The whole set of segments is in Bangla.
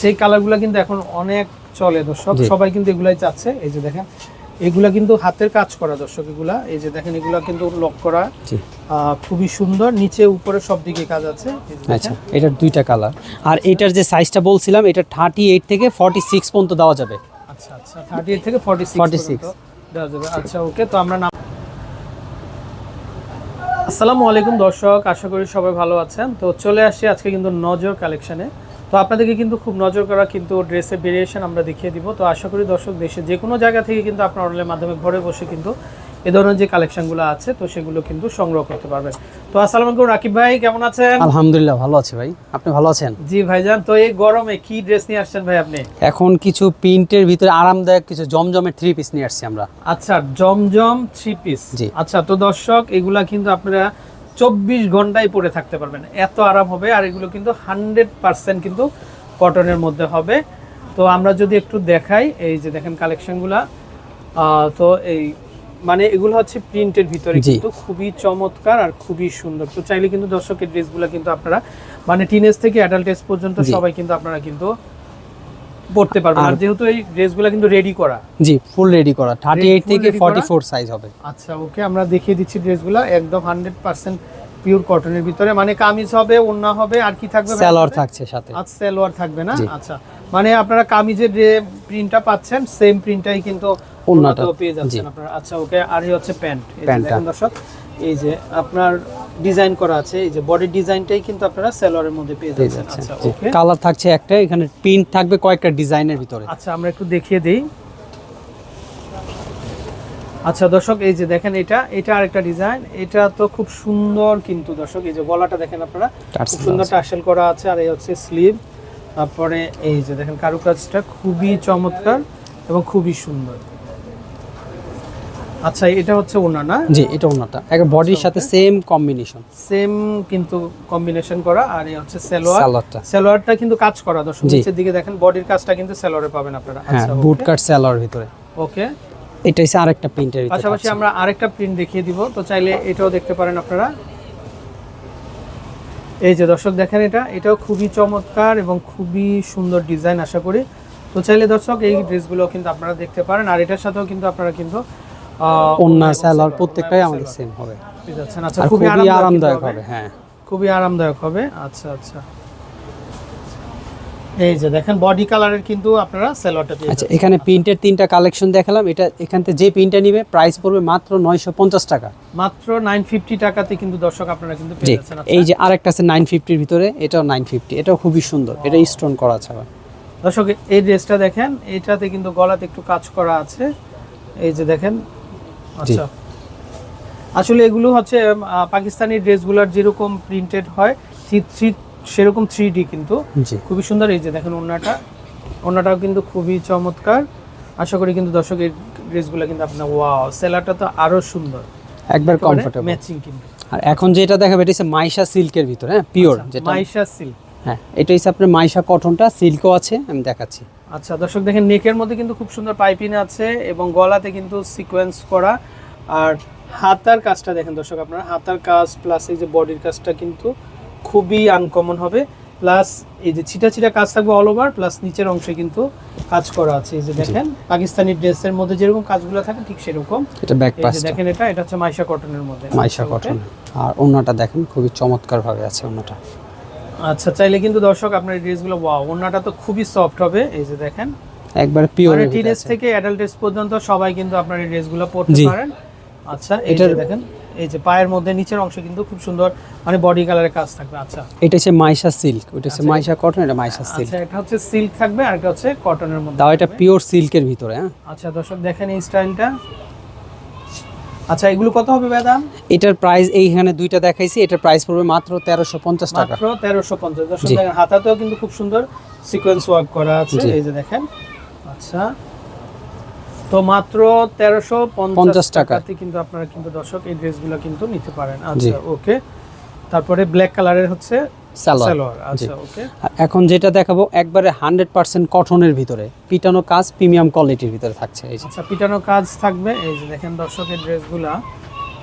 সেই কালারগুলো কিন্তু এখন অনেক চলে দর্শক। সবাই কিন্তু এগুলাই চাচ্ছে। এই যে দেখেন এগুলা কিন্তু হাতের কাজ করা দর্শক এগুলা। এই যে দেখেন এগুলা কিন্তু লক করা। খুবই সুন্দর। নিচে উপরে সব দিকে কাজ আছে। আচ্ছা এটার দুইটা কালার আর এটার যে সাইজটা বলছিলাম এটা থার্টি এইট থেকে ফর্টি সিক্স পর্যন্ত দেওয়া যাবে। আচ্ছা আচ্ছা থার্টি এইট থেকে ফর্টি 46 দেওয়া যাবে। আচ্ছা ওকে তো আমরা নাম আসসালামু আলাইকুম দর্শক আশা করি সবাই ভালো আছেন। তো চলে আসছি আজকে কিন্তু নজর কালেকশনে তো আপনাদেরকে কিন্তু খুব নজর করা কিন্তু ড্রেসের ভেরিয়েশন আমরা দেখিয়ে দিব। তো আশা করি দর্শক দেশে যে কোনো জায়গা থেকে কিন্তু আপনার অনলাইনের মাধ্যমে ঘরে বসে কিন্তু এ ধরনের যে কালেকশনগুলো আছে তো সেগুলো কিন্তু সংগ্রহ করতে পারবেন। তো আসসালামু আলাইকুম রাকিব ভাই কেমন আছেন? আলহামদুলিল্লাহ ভালো আছে ভাই। আপনি ভালো আছেন? জি ভাইজান তো এই গরমে কি ড্রেস নিয়ে আসছেন ভাই আপনি? এখন কিছু প্রিন্টের ভিতরে আরামদায়ক কিছু জমজমের থ্রি পিস নিয়ে আসছি আমরা। আচ্ছা জমজম থ্রি পিস জি। আচ্ছা তো দর্শক এগুলা কিন্তু আপনারা চব্বিশ ঘন্টায় পরে থাকতে পারবেন। এত আরাম হবে আর এগুলো কিন্তু হান্ড্রেড পার্সেন্ট কিন্তু কটনের মধ্যে হবে। তো আমরা যদি একটু দেখাই এই যে দেখেন কালেকশনগুলা আহ, তো এই মানে এগুলো হচ্ছে প্রিন্টের ভিতরে কিন্তু খুবই চমৎকার আর খুবই সুন্দর। তো চাইলে কিন্তু দর্শকের ড্রেসগুলো কিন্তু আপনারা মানে টিনেজ থেকে অ্যাডাল্ট এজ পর্যন্ত সবাই কিন্তু আপনারা কিন্তু পড়তে পারবেন আর আর- যেহেতু এই ড্রেসগুলো কিন্তু রেডি করা। জি ফুল রেডি করা। থার্টি এইট full থেকে ready ফর্টি করা? ফোর সাইজ হবে। আচ্ছা ওকে আমরা দেখিয়ে দিচ্ছি ড্রেসগুলো। একদম হান্ড্রেড পার্সেন্ট পিওর কটনের ভিতরে। মানে কামিজ হবে ওন্না হবে আর কি থাকবে ভাই স্যালোয়ার থাকছে সাথে। আচ্ছা সালোয়ার থাকবে না? আচ্ছা মানে আপনারা কামিজের যে প্রিন্টটা পাচ্ছেন সেম প্রিন্টটাই কিন্তু ওন্নাতেও পেয়ে যাচ্ছেন। আপনারা। আচ্ছা ওকে আর এই হচ্ছে প্যান্ট এই যে দর্শক এই যে আপনার ডিজাইন করা আছে এই যে বডি ডিজাইনটাই কিন্তু আপনারা সালোয়ারের মধ্যে পেয়ে যাচ্ছেন। আচ্ছা ওকে কালার থাকছে একটা এখানে প্রিন্ট থাকবে কয়েকটা ডিজাইনের ভিতরে। আচ্ছা আমরা একটু দেখিয়ে দিই। আচ্ছা দর্শক এই যে দেখেন এটা এটা আরেকটা ডিজাইন এটা তো খুব সুন্দর কিন্তু দর্শক এই যে গলাটা দেখেন আপনারা খুব সুন্দর। টাসেল করা আছে আর এই হচ্ছে স্লিভ তারপরে এই যে দেখেন কারুকাজটা খুবই চমৎকার এবং খুবই সুন্দর। আচ্ছা এটা হচ্ছে ওনা না? জি এটা ওনাটা এক বডির সাথে সেম কম্বিনেশন সেম কিন্তু কম্বিনেশন করা আর এই হচ্ছে সালোয়ার। সালোয়ারটা। সালোয়ারটা কিন্তু কাজ করা দর্শক নিচের দিকে দেখেন বডির কাজটা কিন্তু সালোয়ারে পাবেন আপনারা। হ্যাঁ আচ্ছা বুট কাট সালোয়ার ভিতরে। ওকে এটা হচ্ছে আরেকটা প্রিন্টের ভিতরে পাশাপাশি। আমরা আরেকটা প্রিন্ট দেখিয়ে দিব তো চাইলে এটাও দেখতে পারেন আপনারা। এই যে দর্শক দেখেন এটা এটাও খুবই চমৎকার এবং খুবই সুন্দর ডিজাইন আশা করি। তো চাইলে দর্শক এই ড্রেসগুলো কিন্তু আপনারা দেখতে পারেন আর এটার সাথেও কিন্তু আপনারা কিন্তু ওন্না সালোয়ার, প্রত্যেকটাই আমাদের সেম হবে। আচ্ছা খুবই আরামদায়ক হবে। হ্যাঁ। খুবই আরামদায়ক হবে আচ্ছা আচ্ছা। এই যে দেখেন বডি কালারের কিন্তু আপনারা আচ্ছা এখানে প্রিন্টের তিনটা কালেকশন দেখালাম। এটা এখান থেকে যে প্রিন্টটা নিবে প্রাইস পড়বে মাত্র নয়শো পঞ্চাশ টাকা। মাত্র নাইন ফিফটি টাকাতে কিন্তু দর্শক আপনারা কিন্তু পেয়ে যাচ্ছেন। আচ্ছা। এই যে আরেকটা আছে নাইন ফিফটির ভিতরে এটাও নাইন ফিফটি এটাও খুবই সুন্দর। এটা স্টোন করা আবার দর্শক এই ড্রেসটা দেখেন এটাতে কিন্তু গলাতে একটু কাজ করা আছে। এই যে দেখেন আচ্ছা। আসলে এগুলো হচ্ছে পাকিস্তানি ড্রেসগুলোর যেরকম প্রিন্টেড হয় সেরকম থ্রি ডি কিন্তু। খুবই সুন্দর এই যে দেখেন ওড়নাটা। ওড়নাটাও কিন্তু খুবই চমৎকার। আশা করি কিন্তু দর্শক এই ড্রেসগুলো কিন্তু আপনার ওয়াও সেলারটা তো আরও সুন্দর। একবার কমফোর্টেবল ম্যাচিং কিন্তু। আর এখন যেটা দেখাবে এটা হচ্ছে মাইশা সিল্কের ভিতরে হ্যাঁ? পিওর যেটা। মাইশা সিল্ক হ্যাঁ এটা হচ্ছে আপনার মাইশা কটনটা সিল্কও আছে আমি দেখাচ্ছি। আচ্ছা দর্শক দেখেন নেকের মধ্যে কিন্তু খুব সুন্দর পাইপিং আছে এবং গলাতে কিন্তু সিকোয়েন্স করা। আর হাতার কাজটা দেখেন দর্শক আপনারা হাতার কাজ প্লাস এই যে বডির কাজটা কিন্তু খুবই আনকমন হবে। প্লাস এই যে ছিটা ছিটা কাজ থাকবে অল ওভার প্লাস নিচের অংশে কিন্তু কাজ করা আছে। এই যে দেখেন পাকিস্তানি ড্রেসের মধ্যে যেরকম কাজগুলো থাকে ঠিক সেরকম। এটা ব্যাক পাসটা দেখেন এটা এটা হচ্ছে মাইশা কটনের মধ্যে। মাইশা কটন। আর ওনাটা দেখেন খুবই চমৎকার ভাবে আছে ওনাটা আচ্ছা চাইলে কিন্তু দর্শক আপনার ড্রেসগুলো ওয়াও ওড়নাটা তো খুবই সফট হবে। এই যে দেখেন। একবার পিওর মানে টিনেজ থেকে অ্যাডাল্ট পর্যন্ত সবাই কিন্তু আপনার এই ড্রেসগুলো পরতে পারেন। আচ্ছা এই যে দেখেন এই যে পায়ের মধ্যে নিচের অংশ কিন্তু খুব সুন্দর মানে বডি কালারের কাজ থাকবে। আচ্ছা। এটা হচ্ছে মাইশা সিল্ক ওটা হচ্ছে আচ্ছা। মাইশা কটন এটা মাইশা সিল্ক আচ্ছা এটা হচ্ছে সিল্ক থাকবে আর এটা হচ্ছে কটনের মধ্যে তাও এটা পিওর সিল্কের ভিতরে হ্যাঁ। আচ্ছা দর্শক দেখেন এই স্টাইলটা আচ্ছা এগুলো কত হবে বেদাম এটার প্রাইস এইখানে দুইটা দেখাইছি এটার প্রাইস পড়বে মাত্র তেরোশো পঞ্চাশ টাকা। মাত্র তেরোশো পঞ্চাশ। দর্শক দেখেন হাতাতেও কিন্তু খুব সুন্দর সিকোয়েন্স ওয়ার্ক করা আছে। এই যে দেখেন আচ্ছা। তো মাত্র তেরোশো 50 পঞ্চাশ টাকা। টাকাতে কিন্তু আপনারা কিন্তু দর্শক এই ড্রেসগুলো কিন্তু নিতে পারেন। আচ্ছা ওকে তারপরে ব্ল্যাক কালারের হচ্ছে সালোয়ার। আচ্ছা আর এখন যেটা দেখাবো একবারে হান্ড্রেড পার্সেন্ট কটনের ভিতরে। পিটানো কাজ প্রিমিয়াম কোয়ালিটির ভিতরে থাকছে এই আচ্ছা পিটানো কাজ থাকবে এই যে দেখেন দর্শকের ড্রেসগুলা।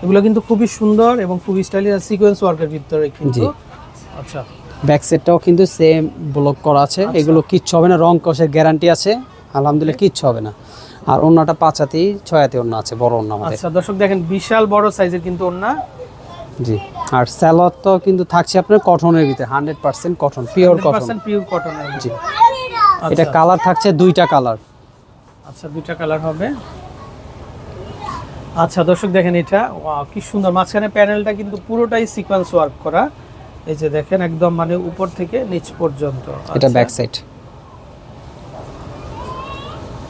এগুলো কিন্তু খুবই সুন্দর এবং খুবই স্টাইলিশ সিকোয়েন্স ওয়ার্কের ভিতরে কিন্তু। আচ্ছা। ব্যাক সেটটাও কিন্তু সেম ব্লক করা আছে। আচ্ছা। এগুলো কিচ্ছু হবে না রং কষের গ্যারান্টি আছে। আলহামদুলিল্লাহ কিচ্ছু হবে না। আর অন্যটা পাঁচাতেই ছয়াতে অন্য আছে বড় অন্য আমাদের। আচ্ছা দর্শক দেখেন বিশাল বড় সাইজের কিন্তু ওন্না জি। আর স্যালোয়ার তো কিন্তু থাকছে আপনার কটনের ভিতরে hundred percent cotton pure cotton pure কটনের জি। এটা কালার থাকছে দুইটা কালার আচ্ছা দুইটা কালার হবে। আচ্ছা দর্শক দেখেন এটা কি সুন্দর। মাঝখানে প্যানেলটা কিন্তু পুরোটাই সিকোয়েন্স ওয়ার্ক করা। এই যে দেখেন একদম মানে উপর থেকে নিচ পর্যন্ত। এটা আচ্ছা। ব্যাক সাইড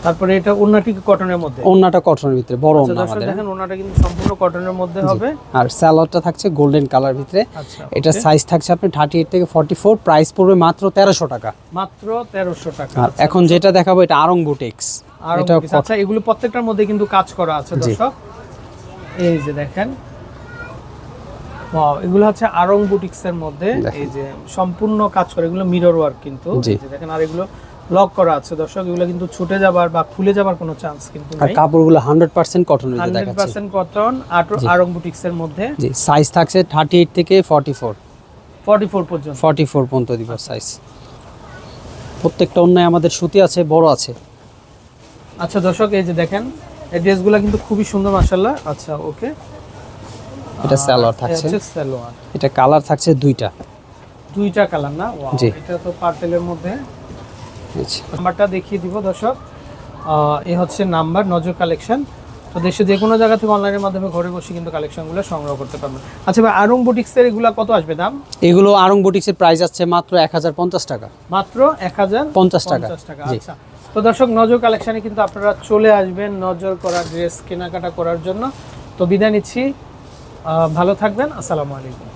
তারপরে এটা ওন্নাটি কটনের মধ্যে? অন্যটা কটনের ভিতরে বড় আচ্ছা দর্শক আমাদের। দেখেন ওনাটা কিন্তু সম্পূর্ণ কটনের মধ্যে হবে। আর স্যালোয়ারটা থাকছে গোল্ডেন কালার ভিতরে। আচ্ছা এটা সাইজ থাকছে আপনি থার্টি এইট থেকে ফর্টি ফোর প্রাইস পড়বে মাত্র তেরোশো টাকা। মাত্র তেরোশো টাকা। আর এখন যেটা দেখাবো এটা আরং বুটিক্স আর এটা আচ্ছা এগুলো প্রত্যেকটার মধ্যে কিন্তু কাজ করা আছে দর্শক। এই যে দেখেন। ওয়াও এগুলো হচ্ছে আরং বুটিক্স এর মধ্যে। এই যে সম্পূর্ণ কাজ করে এগুলো মিরর ওয়ার্ক কিন্তু। এই যে দেখেন আর এগুলো লক করা আছে। দর্শক এগুলো কিন্তু ছুটে যাবার বা খুলে যাবার কোনো চান্স কিন্তু আর কাপড়গুলো হান্ড্রেড পার্সেন্ট কটনের ভিতরে হান্ড্রেড দেখাচ্ছে পার্সেন্ট কটন জি। আরং বুটিক্স এর মধ্যে। জি সাইজ থাকছে থার্টি এইট থেকে ফর্টি ফোর ফর্টি ফোর পর্যন্ত। ফর্টি ফোর পর্যন্ত দিব সাইজ প্রত্যেকটা অন্যায় আমাদের সুতি আছে বড় আছে। আচ্ছা দর্শক এই যে দেখেন এই ড্রেসগুলো কিন্তু খুবই সুন্দর মাশাল্লাহ আচ্ছা ওকে। এটা সালোয়ার থাকছে। এটা কালার থাকছে দুইটা। দুইটা কালার না। এটা তো পার্পেলের মধ্যে। আচ্ছা। নাম্বারটা দেখিয়ে দিব দর্শক। এ হচ্ছে নাম্বার নজর কালেকশন। তো দেশে যে কোনো জায়গা থেকে অনলাইনের মাধ্যমে ঘরে বসে কিন্তু কালেকশনগুলো সংগ্রহ করতে পারবেন। আচ্ছা ভাই আরং বুটিক্সের এগুলো কত আসবে দাম? এগুলো আরং বুটিক্সের প্রাইস আছে মাত্র এক হাজার পঞ্চাশ টাকা। মাত্র এক হাজার পঞ্চাশ টাকা টাকা। আচ্ছা। তো দর্শক নজর কালেকশনে কিন্তু আপনারা চলে আসবেন নজর করা ড্রেস কেনাকাটা করার জন্য। তো বিদায় নিচ্ছি। ভালো থাকবেন আসসালামু আলাইকুম।